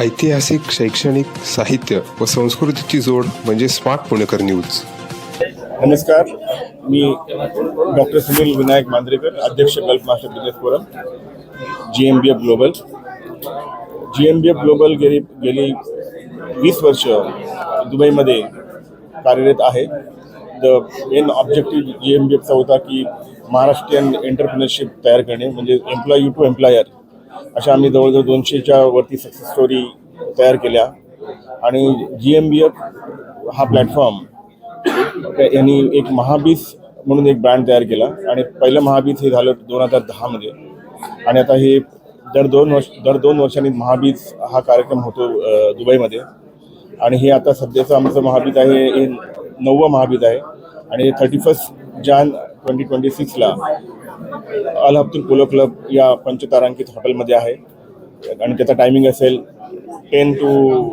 ऐतिहासिक शैक्षणिक साहित्य व संस्कृतीची जोड म्हणजे स्मार्ट पुणेकर न्यूज. नमस्कार. मी डॉक्टर सुनील विनायक मांद्रेकर अध्यक्ष gulf master business forum G M B F global. G M B F global गेली गेली वीस वर्ष दुबईमध्ये कार्यरत आहे. The main objective G M B एफचा होता की महाराष्ट्रीयन एंटरप्रिनरशिप तयार करणे म्हणजे एम्प्लॉई टू एम्प्लॉयर अशा आम्ही जवळजवळ दोनशेच्या वरती सक्सेस स्टोरी तयार केल्या. आणि जी एम बी एफ हा प्लॅटफॉर्म यांनी एक महाबीज म्हणून एक ब्रँड तयार केला. आणि पहिलं महाबीज हे झालं दोन हजार दहामध्ये आणि आता हे दर दोन वर्ष दर दोन वर्षांनी महाबीज हा कार्यक्रम होतो दुबईमध्ये. आणि हे आता सध्याचं आमचं महाबीज आहे हे नववं महाबीज आहे. आणि thirty first Jan twenty twenty सिक्सला Al Habtoor polo club या पंचतारांकित हॉटेलमध्ये आहे. आणि त्याचा टायमिंग असेल टेन टू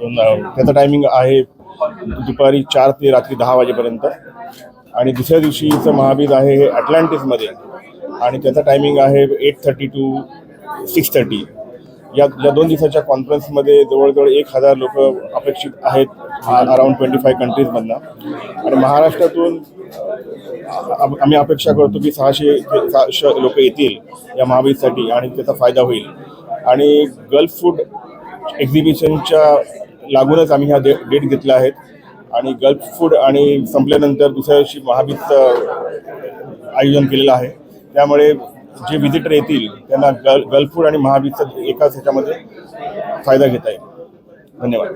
त्याचा टायमिंग आहे दुपारी चार ते रात्री दहा वाजेपर्यंत. आणि दुसऱ्या दिवशीचं महाबीज आहे हे अटलांटिसमध्ये आणि त्याचा टायमिंग आहे eight thirty to six thirty या या दोन दिवसाच्या कॉन्फरन्समध्ये जवळजवळ एक हजार लोक अपेक्षित आहेत. अराउंड ट्वेंटी फाय कंट्रीजमधनं आणि महाराष्ट्रातून आम्ही अपेक्षा करतो की सहाशे सहाशे लोक येतील या महावीरसाठी आणि त्याचा फायदा होईल. आणि गल्फ फूड एक्झिबिशनच्या लागूनच आम्ही ह्या डे डेट घेतल्या आहेत आणि गल्फ फूड आणि संपल्यानंतर दुसऱ्या दिवशी महाबीजचं आयोजन केलेलं आहे. त्यामुळे जे व्हिजिटर येतील त्यांना गल गल्फ फूड आणि महाबीजचा एकाच ह्याच्यामध्ये फायदा घेता येईल. धन्यवाद.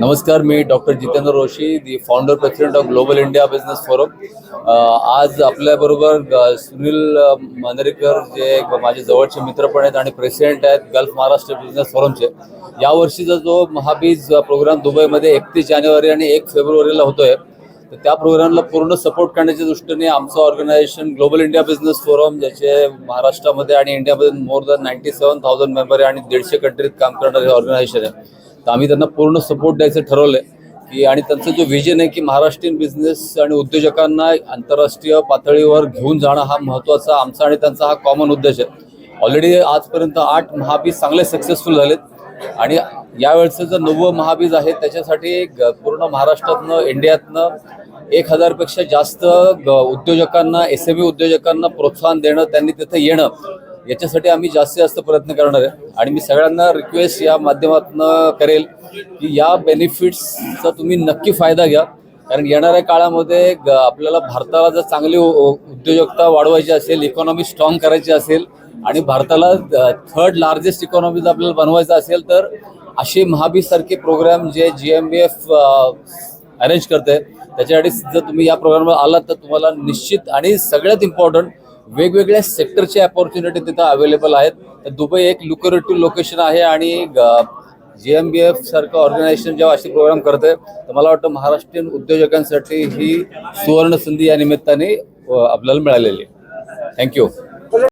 नमस्कार मी doctor Jitendra Roshi the founder president of global India business forum आज आपल्याबरोबर सुनील मांदरेकर जे एक माझे जवळचे मित्र पण आहेत आणि प्रेसिडेंट आहेत गल्फ महाराष्ट्र बिझनेस फोरमचे यावर्षीचा जो महाबीज प्रोग्राम दुबईमध्ये एकतीस जानेवारी आणि एक फेब्रुवारीला होतोय तर त्या प्रोग्रामला पूर्ण सपोर्ट करण्याच्या दृष्टीने आमचं organisation global India business forum ज्याचे महाराष्ट्रामध्ये आणि इंडियामध्ये more than ninety seven thousand member आहे आणि दीडशे कंट्रीत काम करणारे ऑर्गनायझेशन आहे. तर आम्ही त्यांना पूर्ण सपोर्ट द्यायचं ठरवलं आहे की आणि त्यांचं जो विजन आहे की महाराष्ट्रीयन बिझनेस आणि उद्योजकांना आंतरराष्ट्रीय पातळीवर घेऊन जाणं हा महत्त्वाचा आमचा आणि त्यांचा हा कॉमन उद्देश आहे. ऑलरेडी आजपर्यंत आठ महाबीज चांगले सक्सेसफुल झालेत आणि यावेळचं जे नववं महाबीज आहे त्याच्यासाठी ग- पूर्ण महाराष्ट्रातनं इंडियातनं एक हजारपेक्षा जास्त ग- उद्योजकांना एस एम उद्योजकांना प्रोत्साहन देणं त्यांनी तिथं येणं याच्यासाठी आम्ही जास्तीत जास्त प्रयत्न करणार आहे. आणि मी सगळ्यांना रिक्वेस्ट या माध्यमातून करेल की या बेनिफिट्सचा तुम्ही नक्की फायदा घ्या. कारण येणाऱ्या काळामध्ये ग- आपल्याला भारताला जर चांगली उ- उद्योजकता वाढवायची असेल इकॉनॉमी स्ट्रॉंग करायची असेल आणि भारताला थर्ड लार्जेस्ट इकॉनॉमी जर आपल्याला बनवायचं असेल तर असे महाबीजसारखे प्रोग्राम जे G M B F arrange करते त्याच्यासाठी जर तुम्ही या प्रोग्रामवर आलात तर तुम्हाला निश्चित आणि सगळ्यात इम्पॉर्टंट वेगवेगळ्या सेक्टरचे अपॉर्च्युनिटी तिथं अवेलेबल आहेत. तर दुबई एक लुकरेटिव्ह लोकेशन आहे आणि जी एम बी एफ सारखं ऑर्गनायझेशन जेव्हा असे प्रोग्राम करते तर मला वाटतं महाराष्ट्रीयन उद्योजकांसाठी ही सुवर्ण संधी या निमित्ताने आपल्याला मिळालेली आहे. थँक्यू